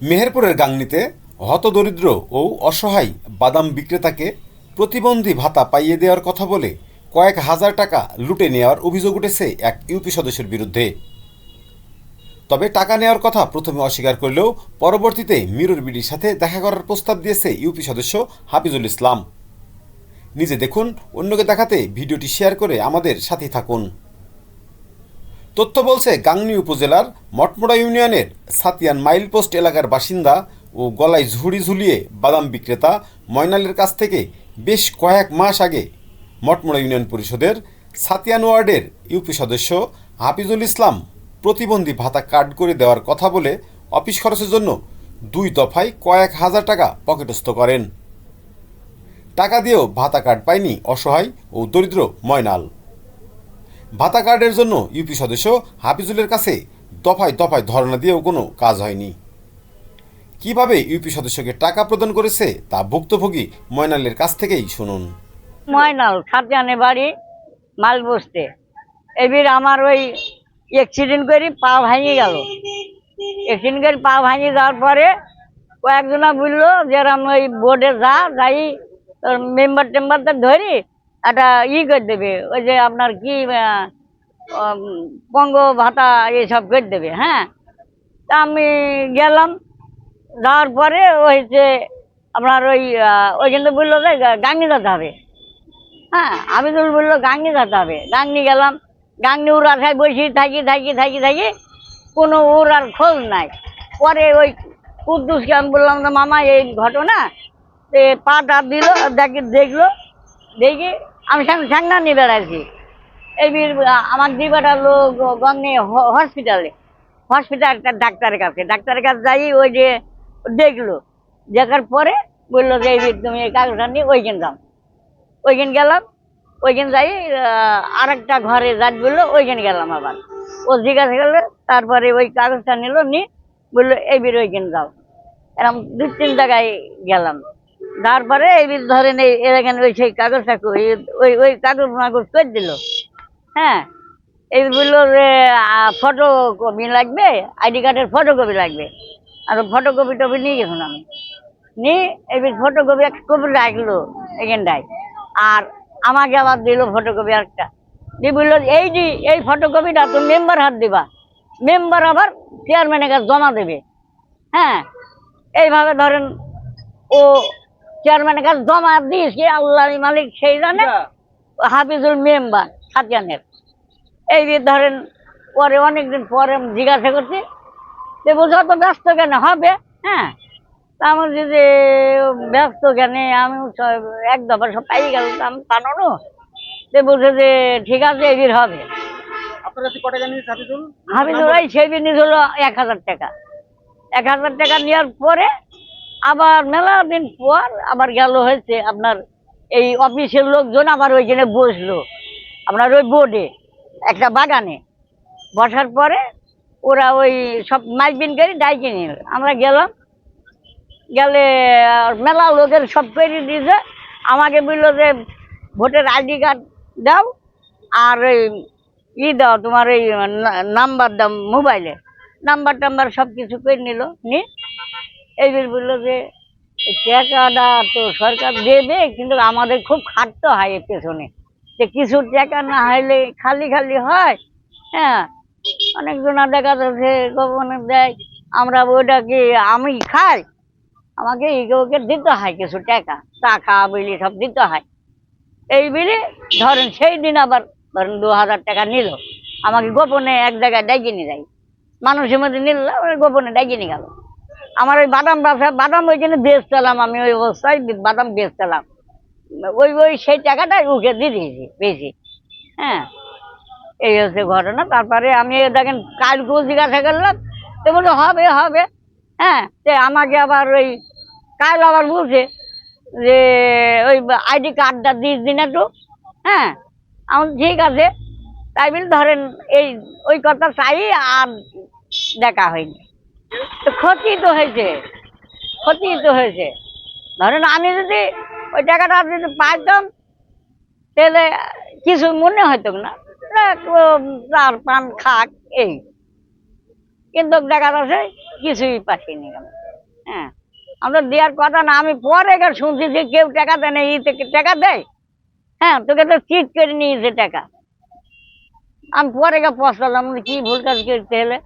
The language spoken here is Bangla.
মেহেরপুরের গাংনীতে হতদরিদ্র ও অসহায় বাদাম বিক্রেতাকে প্রতিবন্ধী ভাতা পাইয়ে দেওয়ার কথা বলে কয়েক হাজার টাকা লুটে নেওয়ার অভিযোগ উঠেছে এক ইউপি সদস্যের বিরুদ্ধে। তবে টাকা নেওয়ার কথা প্রথমে অস্বীকার করলেও পরবর্তীতে মিরর বিডির সাথে দেখা করার প্রস্তাব দিয়েছে ইউপি সদস্য হাফিজুল ইসলাম। নিজে দেখুন, অন্যকে দেখাতে ভিডিওটি শেয়ার করে আমাদের সাথে থাকুন। তথ্য বলছে, গাংনী উপজেলার মটমোড়া ইউনিয়নের সাতিয়ান মাইল পোস্ট এলাকার বাসিন্দা ও গলায় ঝুড়ি ঝুলিয়ে বাদাম বিক্রেতা ময়নালের কাছ থেকে বেশ কয়েক মাস আগে মটমোড়া ইউনিয়ন পরিষদের সাতিয়ান ওয়ার্ডের ইউপি সদস্য হাফিজুল ইসলাম প্রতিবন্ধী ভাতা কার্ড করে দেওয়ার কথা বলে অফিস খরচের জন্য দুই দফায় কয়েক হাজার টাকা পকেটস্থ করেন। টাকা দিয়েও ভাতা কার্ড পায়নি অসহায় ও দরিদ্র ময়নাল। ভাতা কার্ডের জন্য ইউপি সদস্য হাফিজুলের কাছে দফায় দফায় ধর্ণা দিয়েও কোনো কাজ হয়নি। কীভাবে ইউপি সদস্যকে টাকা প্রদান করেছে তা ভুক্তভোগী ময়নালের কাছ থেকেই শুনুন। ময়নাল, সাতজানে বাড়ি মাল বসতে এবার আমার ওই অ্যাক্সিডেন্ট করে পা ভাঙে গেল। অ্যাক্সিডেন্ট করে পা ভাঙে যাওয়ার পরে কয়েকজনা বলল, যে আমি ওই বোর্ডে যা, যাই মেম্বার টেম্বারটা ধরি একটা ই করে দেবে, ওই যে আপনার কি পঙ্গ ভাতা এইসব করে দেবে হ্যাঁ? তা আমি গেলাম, যাওয়ার পরে ওই যে আপনার ওই ওইখানে বলল যে গাঙ্গি যেতে হবে। হ্যাঁ আমি তো বলল গাঙ্গি যেতে হবে। গাঙ্গি গেলাম গাঙ্গি ওর আশায় বসি থাকি থাকি থাকি থাকি, কোনো ওর আর খোঁজ নাই। পরে ওই কুদ্দুসকে আমি বললাম যে, মামা, এই ঘটনা। তে পাটা দিল, দেখি দেখল দেখি আমি সঙ্গে সাংনা নিয়ে বেড়াইছি। এই আমার দিবাটা লোক গঙ্গে হসপিটালে। হসপিটাল একটা ডাক্তারের কাছে। ডাক্তারের কাছে যাই, ওই যে দেখল। দেখার পরে বলল যে, এই তুমি এই কাগজটা নিয়ে ওইখানে যাও। ওইখানে গেলাম। ওইখানে যাই আর একটা ঘরে যাক বলল, ওইখানে গেলাম আবার। ও জিজ্ঞাসা করল, তারপরে ওই কাগজটা নিল নি বলল, এই বীর, ওইখানে যাও। এরকম দু তিন জায়গায় গেলাম। তারপরে এই বীর ধরেন এই এখানে ওই সেই কাগজটা ওই ওই কাগজ মাগজ করে দিল? হ্যাঁ? এই বলল যে ফটো কপি লাগবে আইডি কার্ডের ফটো কপি লাগবে। আর ফটো কপি টপি নিয়ে গেছিলাম আমি। নিয়ে এবার ফটো কপি এক কপি রাখল এখানটায়। আর আমাকে আবার দিল ফটো কপি একটা দিয়ে বলল, এই যে, এই ফটো কপিটা তুমি মেম্বার হাত দিবা। মেম্বার আবার চেয়ারম্যানের কাছে জমা দেবে। হ্যাঁ? এইভাবে ধরেন ও চেয়ারম্যানের কাছে জমা দিয়েছে আল্লাহ মালিক সেই জানে? হাফিজুল মেম্বার সাতিয়ানের এই যে ধরেন পরে অনেকদিন পরে আমি জিজ্ঞাসা করছি যে বলছে অত ব্যস্ত কেন? হবে? হ্যাঁ। তা আমি বলছি যে ব্যস্ত কেন? আমি এক দফা সব পাই গেল তা আমি পানো সে বলছে যে ঠিক আছে এবির হবে। হাফিজুল? হাফিজুল ভাই সেই জিনিস হলো এক হাজার টাকা। এক হাজার টাকা নেওয়ার পরে আবার মেলা দিন পর আবার গেল হয়েছে আপনার এই অফিসের লোকজন আবার ওইখানে বসল আপনার ওই বোর্ডে একটা বাগানে। বসার পরে ওরা ওই সব মাইকবিন করে ডাইকে নিল। আমরা গেলাম, গেলে মেলা লোকের সব করে দিয়েছে। আমাকে বলল যে, ভোটের আইডি কার্ড দাও আর ওই ই দাও তোমার এই নাম্বার দাও মোবাইলে। নাম্বার টাম্বার সব কিছু করে নিল নি এইবার বলল যে টাকাটা তো সরকার দেবে, কিন্তু আমাদের খুব খাটতে হয় এর পেছনে। যে কিছু টাকা না হলে খালি খালি হয় হ্যাঁ অনেকজনা দেখা যাচ্ছে গভর্নমেন্ট দেয়, আমরা ওইটাকে আমি খাই, আমাকে ওকে দিতে হয় কিছু টাকা টাকা বিলি সব দিতে হয়। এই বিলি ধরেন সেই দিন আবার ধরেন দু হাজার টাকা নিল, আমাকে গোপনে এক জায়গায় ডেকে যায়। মানুষের মধ্যে নিল, গোপনে ডেকে নিয়ে গেল। আমার ওই বাদাম ব্যবসা বাদাম ওইখানে বেচতেলাম আমি ওই অবস্থায় বাদাম বেচতেলাম। ওই ওই সেই টাকাটাই উঠে দিয়ে দিয়েছি বেশি। হ্যাঁ এই হচ্ছে ঘটনা। তারপরে আমি দেখেন কালকেও জিজ্ঞাসা করলাম তো বলল হবে হবে। হ্যাঁ তো আমাকে আবার ওই কাল আবার বলছে যে ওই আইডি কার্ডটা দিস দিন একটু। হ্যাঁ আমি বলছি, ঠিক আছে। তাই বলে ধরেন এই ওই কথা চাই আর দেখা হয়নি। ক্ষতি তো হয়েছে ক্ষতি তো হয়েছে। ধরেন আমি যদি ওই টাকাটা যদি পাইতাম, তাহলে কিছু মনে হতো না। চার পান খাক এই। কিন্তু দেখা যাচ্ছে কিছুই পাঠিয়ে নিলাম হ্যাঁ আমরা দেওয়ার কথা না, আমি পরে এখানে শুনছি যে কেউ টাকা দেয় না থেকে টাকা দেয়। হ্যাঁ তোকে তো চিট করে নিয়েছে টাকা। আমি পরে গিয়ে পস্তালাম কি ভুল কাজ করতে হলে